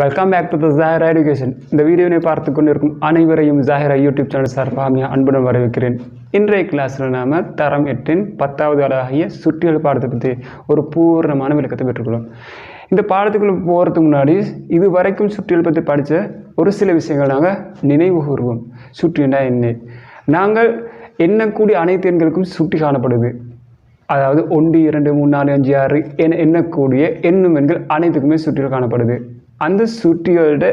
Welcome back to the Jahara education இந்த வீடியோவை பார்த்து கொண்டிருக்கும் அனைவரையும் ஜாஹரா யூடியூப் சேனல் சார்பாக அன்புடன் வரவேற்கிறேன். இன்றைய கிளாஸில் நாம் தரம் எட்டின் பத்தாவது அழகாகிய சுற்றியல் பாடத்தை பற்றி ஒரு பூர்ணமான விளக்கத்தை பெற்றுக்கொள்வோம். இந்த பாடத்துக்குள்ள போகிறதுக்கு முன்னாடி இது வரைக்கும் சுற்றியல் பற்றி படித்த ஒரு சில விஷயங்கள் நாங்கள் நினைவு கூறுவோம். சுற்றினா என்ன? நாங்கள் எண்ணக்கூடிய அனைத்து எண்களுக்கும் சுட்டி காணப்படுது. அதாவது ஒன்று இரண்டு மூணு நாலு அஞ்சு ஆறு என எண்ணக்கூடிய எண்ணும் எண்கள் அனைத்துக்குமே சுற்றியில் காணப்படுது. அந்த சுட்டியோட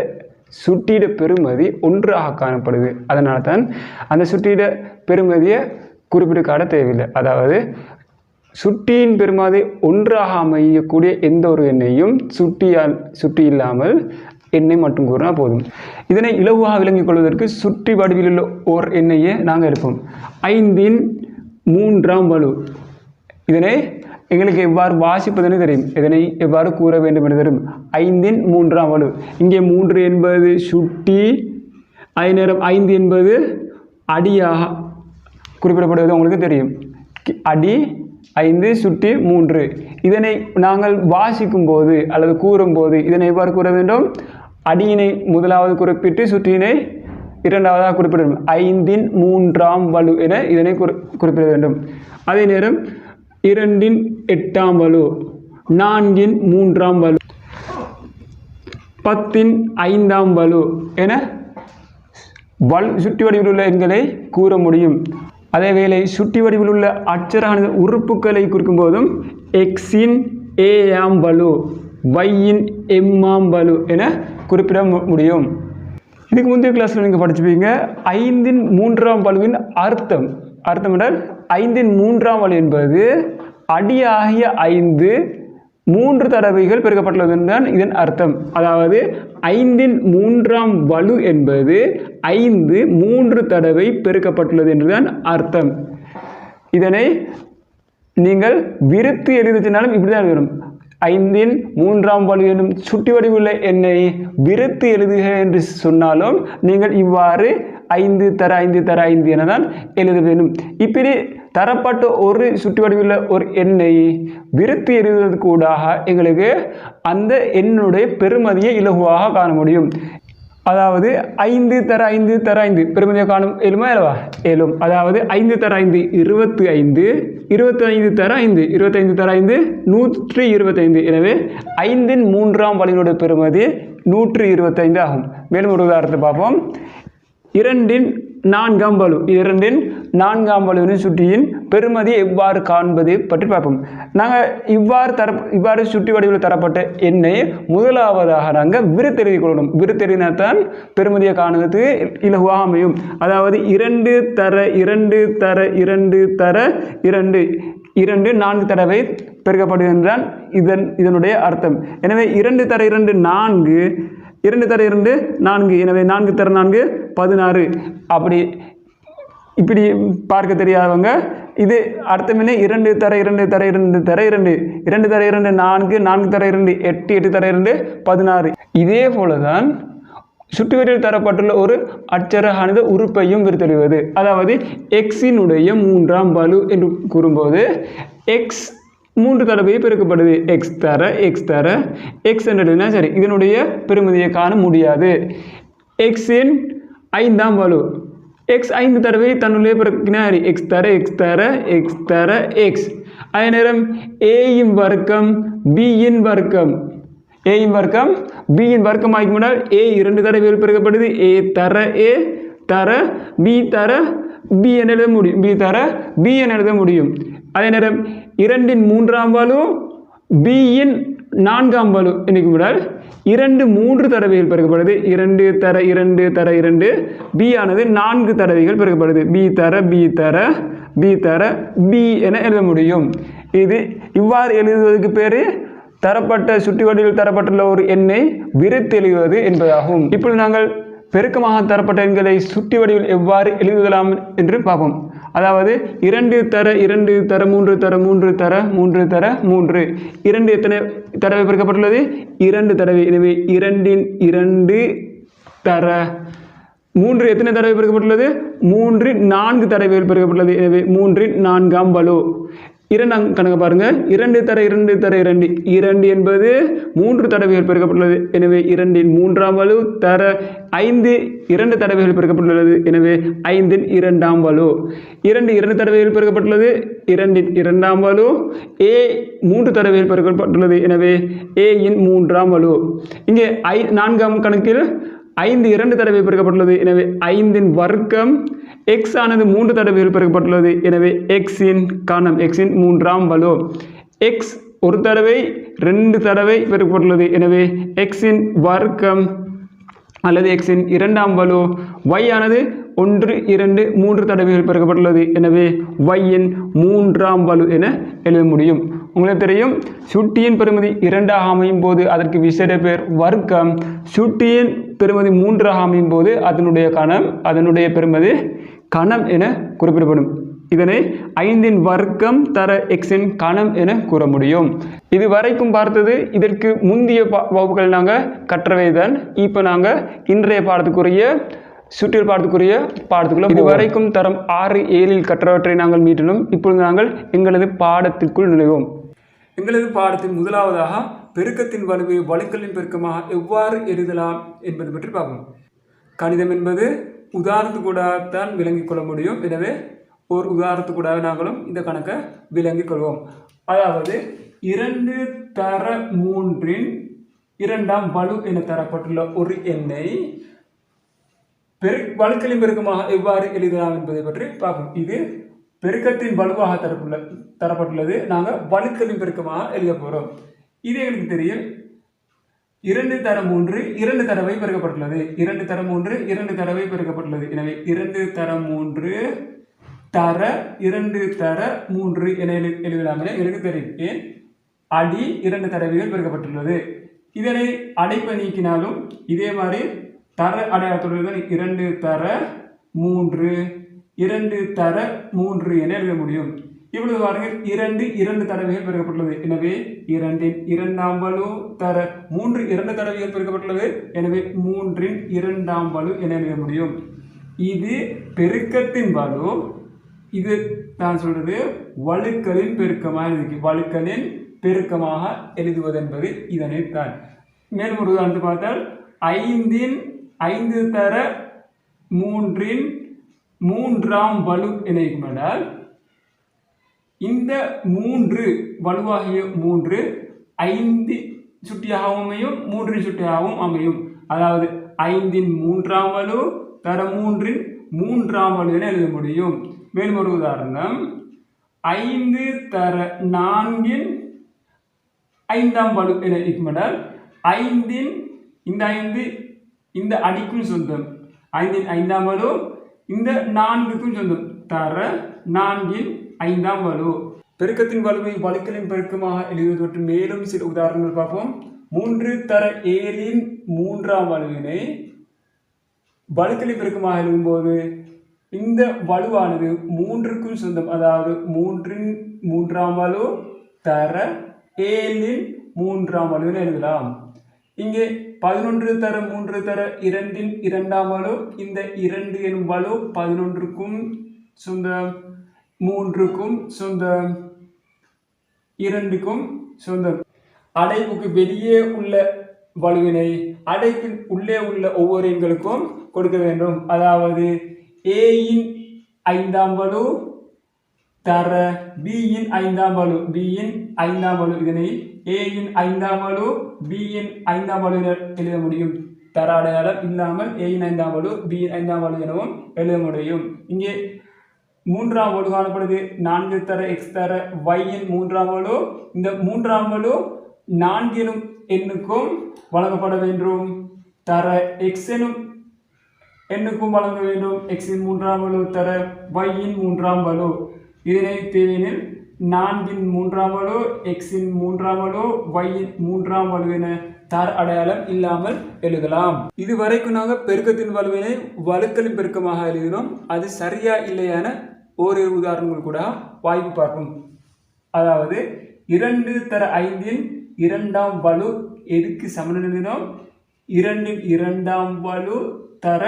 சுட்டியிட பெருமதி ஒன்றாக காணப்படுது. அதனால தான் அந்த சுட்டியிட பெருமதியை குறிப்பிட்டு காட்ட தேவையில்லை. அதாவது சுட்டியின் பெருமாதி ஒன்றாக அமையக்கூடிய எந்த ஒரு எண்ணையும் சுட்டியால் சுட்டி இல்லாமல் எண்ணெய் மட்டும் கூறினா போதும். இதனை இலகுவாக விளங்கிக் கொள்வதற்கு சுற்றி வடிவில் உள்ள ஓர் எண்ணெயை நாங்கள் எடுப்போம். ஐந்தின் மூன்றாம் வலு. இதனை எங்களுக்கு எவ்வாறு வாசிப்பதுன்னு தெரியும். இதனை எவ்வாறு கூற வேண்டும் என்று தெரியும். ஐந்தின் மூன்றாம் வலு. இங்கே மூன்று என்பது சுட்டி அதே நேரம் ஐந்து என்பது அடியாக குறிப்பிடப்படுவது உங்களுக்கு தெரியும். கி- அடி ஐந்து சுட்டி மூன்று. இதனை நாங்கள் வாசிக்கும் போது அல்லது கூறும்போது இதனை எவ்வாறு கூற வேண்டும்? அடியினை முதலாவது குறிப்பிட்டு சுற்றியினை இரண்டாவதாக குறிப்பிட வேண்டும் ஐந்தின் மூன்றாம் வலு என இதனை குறி குறிப்பிட வேண்டும். அதே நேரம் இரண்டின் எட்டாம் வலு நான்கின் மூன்றாம் வலு பத்தின் ஐந்தாம் வலு என வல் சுட்டி வடிவில் உள்ள எண்களை கூற முடியும். அதேவேளை சுட்டி வடிவில் உள்ள அச்சரானது உறுப்புகளை குறிக்கும் போதும் எக்ஸின் ஏஆம் வலு வையின் எம்மாம் வலு என குறிப்பிட முடியும். இதுக்கு முந்தைய கிளாஸில் நீங்கள் படிச்சுப்பீங்க ஐந்தின் மூன்றாம் வலுவின் அர்த்தம். அர்த்தம் என்றால் ஐந்தின் மூன்றாம் வலு என்பது அடியாகிய ஐந்து மூன்று தடவைகள் பெருக்கப்பட்டுள்ளது தான் இதன் அர்த்தம் அதாவது ஐந்தின் மூன்றாம் வலு என்பது ஐந்து மூன்று தடவை பெருக்கப்பட்டுள்ளது என்றுதான் அர்த்தம். இதனை நீங்கள் விருத்து எழுதினாலும் இப்படி தான் ஐந்தின் மூன்றாம் வலு எனும் சுட்டி வடிவுள்ள எண்ணை விருத்து எழுதுக என்று சொன்னாலும் நீங்கள் இவ்வாறு ஐந்து தர ஐந்து தர ஐந்து என தான் எழுத வேண்டும். இப்படி தரப்பட்ட ஒரு சுட்டி வடிவில் ஒரு எண்ணை விருத்து எழுதுவதற்கு கூடாக எங்களுக்கு அந்த எண்ணுடைய பெருமதியை இலகுவாக காண முடியும். அதாவது ஐந்து தர ஐந்து தர ஐந்து பெருமதியை காணும் எழுமா ஏழுவா ஏழும் அதாவது ஐந்து தர ஐந்து இருபத்தி ஐந்து இருபத்தி ஐந்து தர ஐந்து இருபத்தைந்து தர ஐந்து நூற்றி இருபத்தைந்து எனவே ஐந்தின் மூன்றாம் வழியினுடைய பெருமதி நூற்றி இருபத்தைந்து ஆகும். மேலும் ஒரு உதாரணத்தை பார்ப்போம். இரண்டின் நான்காம் வலு. இரண்டின் நான்காம் வலுவின் சுட்டியின் பெருமதி எவ்வாறு காண்பது பற்றி பார்ப்போம். நாங்கள் இவ்வாறு தர இவ்வாறு சுட்டி வடிவில் தரப்பட்ட எண்ணை முதலாவதாக நாங்கள் விருத்தெழுதி கொள்ளணும். விருத்தெழுதினா பெருமதியை காணுவது இலகுவாக அமையும். அதாவது இரண்டு தர இரண்டு தர இரண்டு தர இரண்டு இரண்டு நான்கு தடவை பெருக்கப்படுகின்றான். இதன் இதனுடைய அர்த்தம். எனவே இரண்டு தர இரண்டு நான்கு இரண்டு தர இரண்டு நான்கு. எனவே நான்கு தர நான்கு பதினாறு. அப்படி இப்படி பார்க்க தெரியாதவங்க இது அடுத்த என்ன? இரண்டு தர இரண்டு தர இரண்டு தர இரண்டு. இரண்டு தர இரண்டு நான்கு. நான்கு தர இரண்டு எட்டு எட்டு தர இரண்டு பதினாறு. இதே போல தான் சுட்டுவரில் தரப்பட்டுள்ள ஒரு அச்சரகானது உறுப்பையும் விருத்தெழுவது அதாவது எக்ஸினுடைய மூன்றாம் வலு என்று கூறும்போது எக்ஸ் மூன்று தடவை பெருக்கப்படுது. எக்ஸ் தர எக்ஸ் தர. எக்ஸ் என்றதுனா சரி இதனுடைய பெருமதியை காண முடியாது. எக்ஸின் ஐந்தாம் வலு. எக்ஸ் ஐந்து தடவை தன்னுடைய பிறக்கினார் எக்ஸ் தர எக்ஸ் தர எக்ஸ் தர எக்ஸ் அதே நேரம் ஏயின் வர்க்கம் பியின் வர்க்கம். ஏயின் வர்க்கம் பியின் வர்க்கம் ஆகி முன்னால் ஏ இரண்டு தடவைகள் பெருக்கப்படுது. ஏ தர ஏ தர பி தர பி என எழுத முடியும் பி தர பி என எழுத முடியும். அதே நேரம் இரண்டின் மூன்றாம் வலு பியின் நான்காம் வலு எனக்கு விடால் இரண்டு மூன்று தடவைகள் பெருக்கப்படுது. இரண்டு தர இரண்டு தர இரண்டு. பி ஆனது நான்கு தடவைகள் பெருக்கப்படுது. பி தர பி தர பி தர பி என எழுத முடியும். இது இவ்வாறு எழுதுவதற்கு பேர் தரப்பட்ட சுட்டி வடிவில் தரப்பட்டுள்ள ஒரு எண்ணை விருத்து எழுதுவது என்பதாகும். இப்பொழுது நாங்கள் பெருக்கமாக தரப்பட்ட எண்களை சுட்டி வடிவில் எவ்வாறு எழுதலாம் என்று பார்ப்போம். அதாவது இரண்டு தர இரண்டு தர மூன்று தர மூன்று தர மூன்று தர மூன்று. இரண்டு எத்தனை தடவை பெருக்கப்பட்டுள்ளது? இரண்டு தடவை. எனவே இரண்டின் இரண்டு தர. மூன்று எத்தனை தடவை பெருக்கப்பட்டுள்ளது? மூன்று நான்கு தடவைகள் பெருக்கப்பட்டுள்ளது. எனவே மூன்றின் நான்காம் வலு. இரண்டாம் கணக்கு பாருங்க. இரண்டு தர இரண்டு தர இரண்டு. இரண்டு என்பது மூன்று தடவைகள் பெருக்கப்பட்டுள்ளது. எனவே இரண்டின் மூன்றாம் வலு தர ஐந்து இரண்டு தடவைகள் பெருக்கப்பட்டுள்ளது. எனவே ஐந்தின் இரண்டாம் வலு. இரண்டு இரண்டு தடவைகள் பெருக்கப்பட்டுள்ளது. இரண்டின் இரண்டாம் வலு ஏ மூன்று தடவைகள் பெருக்கப்பட்டுள்ளது. எனவே ஏயின் மூன்றாம் வலு. இங்கே ஐ நான்காம் கணக்கில் ஐந்து இரண்டு தடவை பெருக்கப்பட்டுள்ளது. எனவே ஐந்தின் வர்க்கம் எக்ஸ் ஆனது மூன்று தடவை பெருக்கப்பட்டுள்ளது. எனவே எக்ஸின் கணம் எக்ஸின் மூன்றாம் வலு. எக்ஸ் ஒரு தடவை ரெண்டு தடவை பெருக்கப்பட்டுள்ளது. எனவே எக்ஸின் வர்க்கம் அல்லது எக்ஸின் இரண்டாம் வலு ஒய் ஆனது ஒன்று இரண்டு மூன்று தடவைகள் பெருக்கப்பட்டுள்ளது. எனவே ஒய்யின் மூன்றாம் வலு என எழுத முடியும். உங்களுக்கு தெரியும் சுட்டியின் பெருமதி இரண்டாக அமையும் போது அதற்கு விசேட பெயர் வர்க்கம். சுட்டியின் பெருமதி மூன்றாக அமையும் போது அதனுடைய கணம் அதனுடைய பெருமதி கணம் என குறிப்பிடப்படும். இதனை ஐந்தின் வர்க்கம் தர எக்ஸின் கணம் என கூற முடியும். இது வரைக்கும் பார்த்தது இதற்கு முந்தைய வகுப்புகள் நாங்கள் கற்றவை தான் இப்போ நாங்கள் இன்றைய பாடத்துக்குரிய சுற்றியல் பாடத்துக்குரிய பாடத்துக்குள்ள இது வரைக்கும் தரம் ஆறு ஏழில் கற்றவற்றை நாங்கள் மீட்டினோம். இப்பொழுது நாங்கள் எங்களது பாடத்திற்குள் நுழைவோம். எங்களது பாடத்தின் முதலாவதாக பெருக்கத்தின் வலுவை வழுக்கலின் பெருக்கமாக எவ்வாறு எழுதலாம் என்பது பற்றி பார்ப்போம். கணிதம் என்பது உதாரணத்து கூட தான் விளங்கிக் கொள்ள முடியும். எனவே ஒரு உதாரணத்து கூட நாங்களும் இந்த கணக்கை விளங்கிக் கொள்வோம். அதாவது இரண்டு தர மூன்றின் இரண்டாம் வலு என தரப்பட்டுள்ள ஒரு எண்ணை பெரு வழுக்கலின் பெருக்கமாக எவ்வாறு எழுதலாம் என்பதை பற்றி பார்ப்போம். இது பெருக்கத்தின் வலுவாக தரப்புள்ள தரப்பட்டுள்ளது. நாங்கள் வலுக்களின் பெருக்கமாக எழுத போகிறோம் இது எங்களுக்கு தெரியும். இரண்டு தர மூன்று இரண்டு தடவை பெருக்கப்பட்டுள்ளது. இரண்டு தர மூன்று இரண்டு தடவை பெருக்கப்பட்டுள்ளது. எனவே இரண்டு தர மூன்று தர இரண்டு தர மூன்று என எழு எழுதலாமே எனக்கு தெரியும். ஏன்? அடி இரண்டு தடவைகள் பெருக்கப்பட்டுள்ளது. இதனை அடைப்பை நீக்கினாலும் இதே மாதிரி தர அடையாளத்துடன் இரண்டு தர மூன்று இரண்டு தர மூன்று என எழுத முடியும். இவ்வளவு பாருங்கள் இரண்டு இரண்டு தடவைகள் பெருக்கப்பட்டுள்ளது. எனவே இரண்டின் இரண்டாம் வலு தர மூன்று இரண்டு தடவைகள் பெருக்கப்பட்டுள்ளது. எனவே மூன்றின் இரண்டாம் வலு என எழுத முடியும். இது பெருக்கத்தின் வலு. இது நான் சொல்றது வழுக்களின் பெருக்கமாக இருக்கு வழுக்களின் பெருக்கமாக எழுதுவது என்பது இதனை தான் மேலும் ஒரு உதாரணத்தை பார்த்தால் ஐந்தின் ஐந்து தர மூன்றின் மூன்றாம் வலு என இருந்தால் இந்த மூன்று வலுவாகிய மூன்று ஐந்து சுட்டியாகவும் அமையும் மூன்றின் சுட்டியாகவும் அமையும். அதாவது ஐந்தின் மூன்றாம் வலு தர மூன்றின் மூன்றாம் வலு என எழுத முடியும். மேலும் ஒரு உதாரணம் ஐந்து தர நான்கின் ஐந்தாம் வலு என இருக்குமென்றால் ஐந்தின் இந்த ஐந்து இந்த அடிக்கும் சொந்தம் ஐந்தின் ஐந்தாம் வலு இந்த நான்குக்கும் சொந்தம் தர நான்கின் ஐந்தாம் வலு. பெருக்கத்தின் வலுவை வழுக்களின் பெருக்கமாக எழுதுவது மேலும் சில உதாரணங்கள் பார்ப்போம். மூன்று தர ஏழின் மூன்றாம் வலுவினை வழுக்களின் பெருக்கமாக எழுதும்போது இந்த வலுவானது மூன்றுக்கும் சொந்தம் அதாவது மூன்றின் மூன்றாம் வலு தர ஏழின் மூன்றாம் வலுவினை எழுதலாம். இங்கே பதினொன்று தர மூன்று தர இரண்டின் இரண்டாம் வலு இந்த இரண்டு எனும் வலு பதினொன்றுக்கும் சொந்தம் மூன்றுக்கும் சொந்தம் இரண்டுக்கும் சொந்தம். அடைப்புக்கு வெளியே உள்ள வலுவினை அடைப்பின் உள்ளே உள்ள ஒவ்வொரு எண்களுக்கும் கொடுக்க வேண்டும். அதாவது ஏயின் ஐந்தாம் வலு தர பியின் ஐந்தாம் வலு பியின் ஐந்தாம் வலு இதனை ஏயின் ஐந்தாம் வலு பியின் ஐந்தாம் வலு எழுத முடியும். தர அடையாளம் இல்லாமல் ஏயின் ஐந்தாம் வலு பியின் ஐந்தாம் வலு எனவும் எழுத முடியும். இங்கே மூன்றாம் வலு காணப்படுது. நான்கு தர எக்ஸ் தர ஒய்யின் மூன்றாம் வலு. இந்த மூன்றாம் வலு நான்கினும் எண்ணுக்கும் வழங்கப்பட வேண்டும். தர எக்ஸ் எனும் எண்ணுக்கும் வழங்க வேண்டும். எக்ஸின் மூன்றாம் வலு தர ஒய்யின் மூன்றாம் வலு. இதனை தேவையெனில் நான்கின் மூன்றாம் வலு எக்ஸின் மூன்றாம் வலு ஒய்யின் மூன்றாம் வலுவின தர் அடையாளம் இல்லாமல் எழுதலாம். இதுவரைக்கும் நாங்கள் பெருக்கத்தின் வலுவினை வலுக்களின் பெருக்கமாக எழுதினோம். அது சரியா இல்லையான ஓரிரு உதாரணங்கள் கூட வாய்ப்பு பார்ப்போம். அதாவது இரண்டு தர ஐந்தின் இரண்டாம் வலு எதுக்கு சமன் எழுதினோம்? இரண்டின் இரண்டாம் வலு தர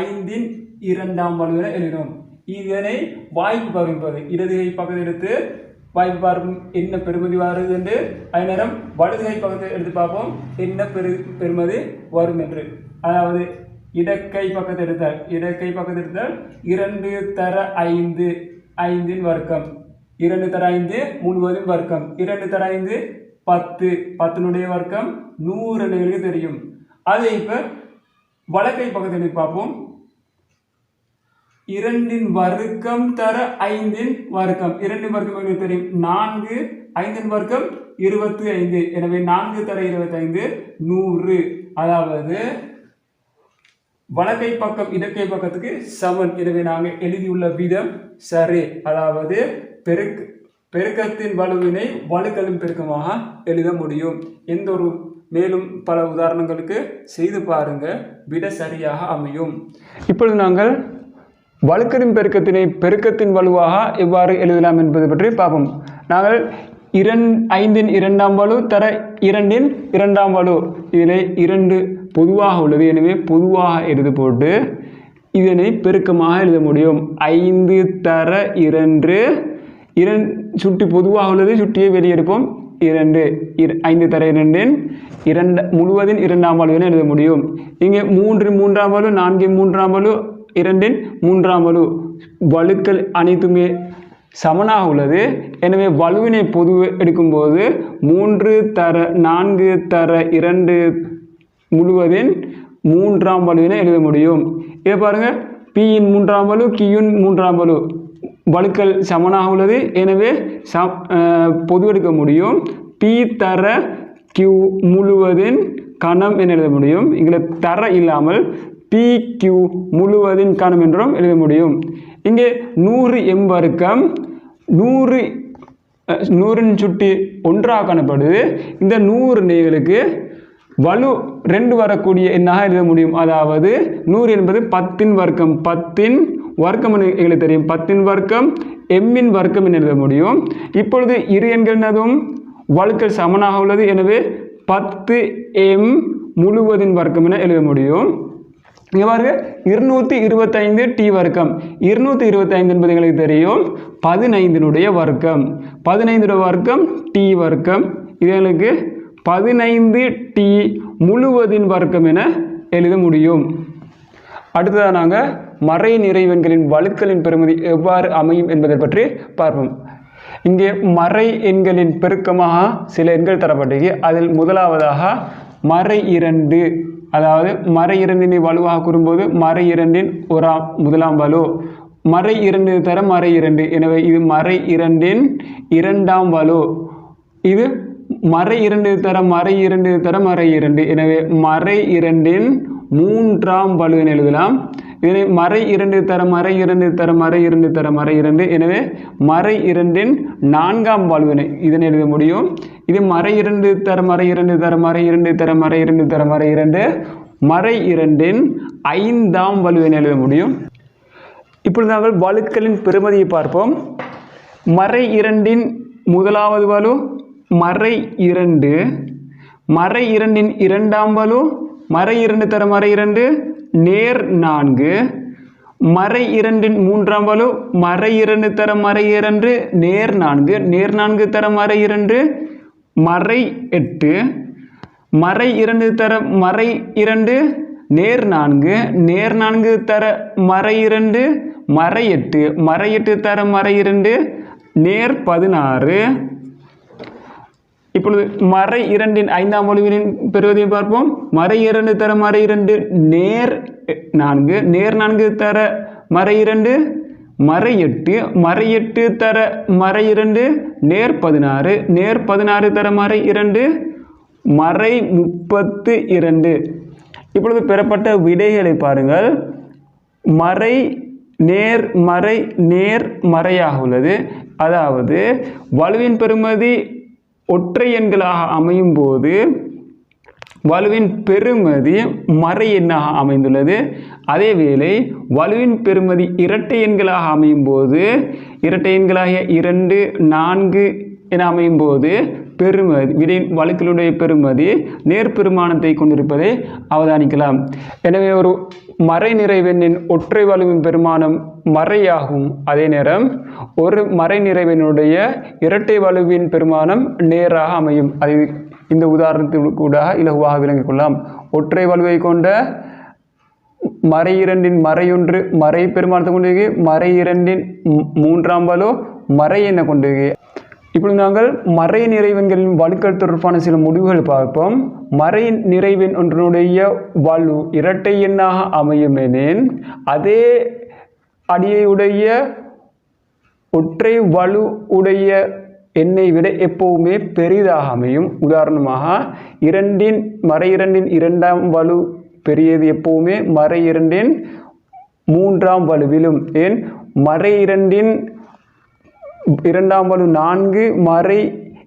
ஐந்தின் இரண்டாம் வலு எழுதினோம். இதனை வாய்ப்பு பகிர்ப்பது. இடது கை எடுத்து வாய்ப்பு பார்க்கும் என்ன பெருமதி வருது என்று? அதே நேரம் வலதுகை பக்கத்தை எடுத்து பார்ப்போம். என்ன பெரு பெருமதி வரும் என்று. அதாவது இடக்கை பக்கத்தை எடுத்தால் இடக்கை பக்கத்தை எடுத்தால் இரண்டு தர ஐந்து ஐந்தின் வர்க்கம். இரண்டு தர ஐந்து முழுவதும் வர்க்கம். இரண்டு தர ஐந்து பத்து. பத்தினுடைய வர்க்கம் நூறு நேருக்கு தெரியும். அதை இப்போ வழக்கை பக்கத்தை பார்ப்போம். இரண்டின் வர்க்கம் தர ஐந்தின் வர்க்கம். இரண்டின் வர்க்கம் எங்களுக்கு தெரியும். நான்கு ஐந்தின் வர்க்கம் இருபத்தி ஐந்து. எனவே நான்கு தர இருபத்தி ஐந்து நூறு. அதாவது வலக்கை பக்கம் இடக்கை பக்கத்துக்கு செவன் எனவே நாங்கள் எழுதியுள்ள விதம் சரி. அதாவது பெருக் பெருக்கத்தின் வலுவினை வலுக்களின் பெருக்கமாக எழுத முடியும். எந்த ஒரு மேலும் பல உதாரணங்களுக்கு செய்து பாருங்க. விட சரியாக அமையும். இப்பொழுது நாங்கள் வழுக்கரின் பெருக்கத்தினை பெருக்கத்தின் வலுவாக எவ்வாறு எழுதலாம் என்பது பற்றி பார்ப்போம். நாங்கள் இரண் ஐந்தின் இரண்டாம் வலு தர இரண்டின் இரண்டாம் வலு. இதில் இரண்டு பொதுவாக உள்ளது. எனவே பொதுவாக எழுது போட்டு இதனை பெருக்கமாக எழுத முடியும். ஐந்து தர இரண்டு. இரண் சுட்டி பொதுவாக உள்ளது. சுட்டியை வெளியெடுப்போம். இரண்டு இர- ஐந்து தர இரண்டின் இரண்டு முழுவதின் இரண்டாம் வலுவினை எழுத முடியும். இங்கே மூன்று மூன்றாம் வலு நான்கு மூன்றாம் வலு இரண்டின் மூன்றாம் வலு. வலுக்கள் அனைத்துமே சமனாக உள்ளது. எனவே வலுவினை பொது எடுக்கும்போது மூன்று தர நான்கு தர இரண்டு முழுவதின் மூன்றாம் வலுவினை எழுத முடியும். இதை பாருங்கள் பியின் மூன்றாம் வலு கியின் மூன்றாம் வலு. வலுக்கள் சமனாக உள்ளது. எனவே சம் பொது எடுக்க முடியும். பி தர கியூ முழுவதின் கணம் என எழுத முடியும். இங்கே தர இல்லாமல் பி முழுவதின் கணம் என்றும் எழுத முடியும். இங்கே நூறு எம் வர்க்கம் நூறு நூறின் சுட்டி ஒன்றாக காணப்படுது. இந்த நூறு நெய்களுக்கு வலு ரெண்டு வரக்கூடிய எண்ணாக எழுத முடியும். அதாவது நூறு என்பது பத்தின் வர்க்கம். பத்தின் வர்க்கம் எங்களுக்கு தெரியும். பத்தின் வர்க்கம் எம்மின் வர்க்கம் என எழுத முடியும். இப்பொழுது இரு எண்கள் என்னதும்? வழுக்கள் சமனாக உள்ளது. எனவே பத்து எம் முழுவதின் வர்க்கம் என எழுத முடியும். இங்கே பாருங்க இருநூற்றி இருபத்தைந்து டி வர்க்கம். இருநூற்றி இருபத்தைந்து என்பது எங்களுக்கு தெரியும். பதினைந்தினுடைய வர்க்கம். பதினைந்துடைய வர்க்கம் டி வர்க்கம். இது எங்களுக்கு பதினைந்து டி முழுவதின் வர்க்கம் என எழுத முடியும். அடுத்ததாக நாங்கள் மறை நிறைவெண்களின் வழுக்களின் பெருமதி எவ்வாறு அமையும் என்பதை பற்றி பார்ப்போம். இங்கே மறை எண்களின் பெருக்கமாக சில எண்கள் தரப்பட்டிருக்கு. அதில் முதலாவதாக மறை இரண்டு. அதாவது மறை இரண்டினை வலுவாக கூறும்போது மறை இரண்டின் ஒராம் முதலாம் வலு. மறை இரண்டு தர மறை இரண்டு. எனவே இது மறை இரண்டின் இரண்டாம் வலு. இது மறை இரண்டு தர மறை இரண்டு தர மறை இரண்டு. எனவே மறை இரண்டின் மூன்றாம் வலு எழுதலாம். இதனை மறை இரண்டு தர மறை இரண்டு தர மறை இரண்டு தர மறை இரண்டு. எனவே மறை இரண்டின் நான்காம் வாழ்வினை இதனை எழுத முடியும். இது மறை இரண்டு தர மறை இரண்டு தர மறை இரண்டு தர மறை இரண்டு தர மறை இரண்டு. மறை இரண்டின் ஐந்தாம் வலுவினை எழுத முடியும். இப்பொழுது நாங்கள் வலுக்களின் பெருமதியை பார்ப்போம். மறை இரண்டின் முதலாவது வலு மறை இரண்டு. மறை இரண்டின் இரண்டாம் வலு மறை இரண்டு தர மறை இரண்டு. நேர் நான்கு. மறை இரண்டின் மூன்றாம் வலு மறை இரண்டு தர மறை இரண்டு நேர் நான்கு. நேர் நான்கு தர மறை இரண்டு மறை எட்டு. மறை இரண்டு தர மறை இரண்டு நேர் நான்கு. நேர் நான்கு தர மறை இரண்டு மறை எட்டு. மறை எட்டு தர மறை இரண்டு நேர் பதினாறு. இப்பொழுது மறை இரண்டின் ஐந்தாம் வலுவினின் பெறுவதையும் பார்ப்போம். மறை இரண்டு தர மறை இரண்டு நேர் நான்கு நேர் நான்கு தர மறை இரண்டு மறை எட்டு மறை எட்டு தர மறை இரண்டு நேர் பதினாறு நேர் பதினாறு தர மறை இரண்டு மறை முப்பத்து இரண்டு. இப்பொழுது பெறப்பட்ட விடைகளை பாருங்கள். மறை நேர் மறை நேர் மறையாக உள்ளது. அதாவது வலுவின் பெறுமதி ஒற்றை எண்களாக அமையும் போது வலுவின் பெறுமதி மறை எண்ணாக அமைந்துள்ளது. அதேவேளை வலுவின் பெறுமதி இரட்டை எண்களாக அமையும் போது இரட்டை எண்களாகிய இரண்டு நான்கு என அமையும் போது பெருமதி விடையின் வழுக்களுடைய பெருமதி நேர்பெருமானத்தை கொண்டிருப்பதை அவதானிக்கலாம். எனவே ஒரு மறை நிறைவெண்ணின் ஒற்றை வலுவின் பெருமானம் மறையாகும். அதே நேரம் ஒரு மறை நிறைவெண்ணுடைய இரட்டை வலுவின் பெருமானம் நேராக அமையும். அது இந்த உதாரணத்திற்கு கூட இலகுவாக விளங்கிக் கொள்ளலாம். ஒற்றை வலுவை கொண்ட மறை இரண்டின் மறையொன்று மறை பெருமானத்தை கொண்டிருக்கு மறை இரண்டின் மூன்றாம் வலு மறை என்ன கொண்டிருக்கு இப்பொழுது நாங்கள் மறை நிறைவெண்களின் வலுக்கள் தொடர்பான சில முடிவுகள் பார்ப்போம். மறை நிறைவெண் ஒன்றினுடைய வலு இரட்டை எண்ணாக அமையும் எனின் அதே அடியையுடைய ஒற்றை வலு உடைய எண்ணை விட எப்பவுமே பெரிதாக அமையும். உதாரணமாக இரண்டின் மறை இரண்டின் இரண்டாம் வலு பெரியது எப்பவுமே மறை இரண்டின் மூன்றாம் வலுவிலும். ஏன்? மறை இரண்டின் இரண்டாம் வலு நான்கு மறை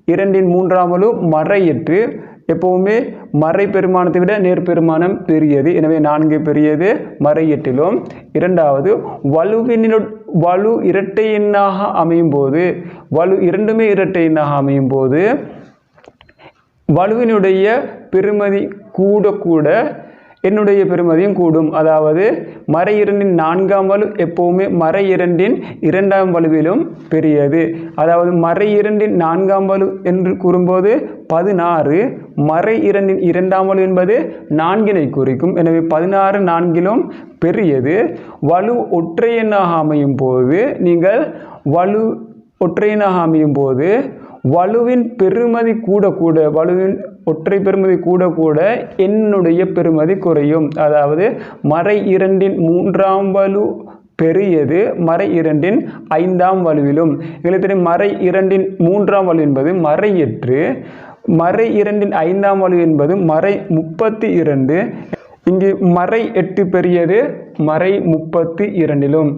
இரண்டின் மூன்றாம் வலு மறையற்று எப்பவுமே மறை பெருமானத்தை விட நேர்பெருமானம் பெரியது. எனவே நான்கு பெரியது மறை எட்டிலும். இரண்டாவது வலுவினு வலு இரட்டை எண்ணாக அமையும் போது வலு இரண்டுமே இரட்டை எண்ணாக அமையும் போது வலுவினுடைய பெருமதி கூட கூட என்னுடைய பெருமதியும் கூடும். அதாவது மறை இரண்டின் நான்காம் வலு எப்போவுமே மறை இரண்டின் இரண்டாம் வலுவிலும் பெரியது. அதாவது மறை இரண்டின் நான்காம் வலு என்று கூறும்போது பதினாறு மறை இரண்டின் இரண்டாம் வலு என்பது நான்கினை குறிக்கும். எனவே பதினாறு நான்கிலும் பெரியது. வலு ஒற்றை எண்ணாக அமையும் போது நீங்கள் வலு ஒற்றையனாக அமையும் போது வலுவின் பெருமதி கூட கூட வலுவின் ஒற்றை பெருமதி கூட கூட என்னுடைய பெருமதி குறையும். அதாவது மறை இரண்டின் மூன்றாம் வலு பெரியது மறை இரண்டின் ஐந்தாம் வலுவிலும். எங்களுக்கு தெரியும் மறை இரண்டின் மூன்றாம் வலு என்பது மறையற்று மறை இரண்டின் ஐந்தாம் வலு என்பது மறை முப்பத்தி இரண்டு. இங்கு மறை எட்டு பெரியது மறை முப்பத்தி இரண்டிலும்.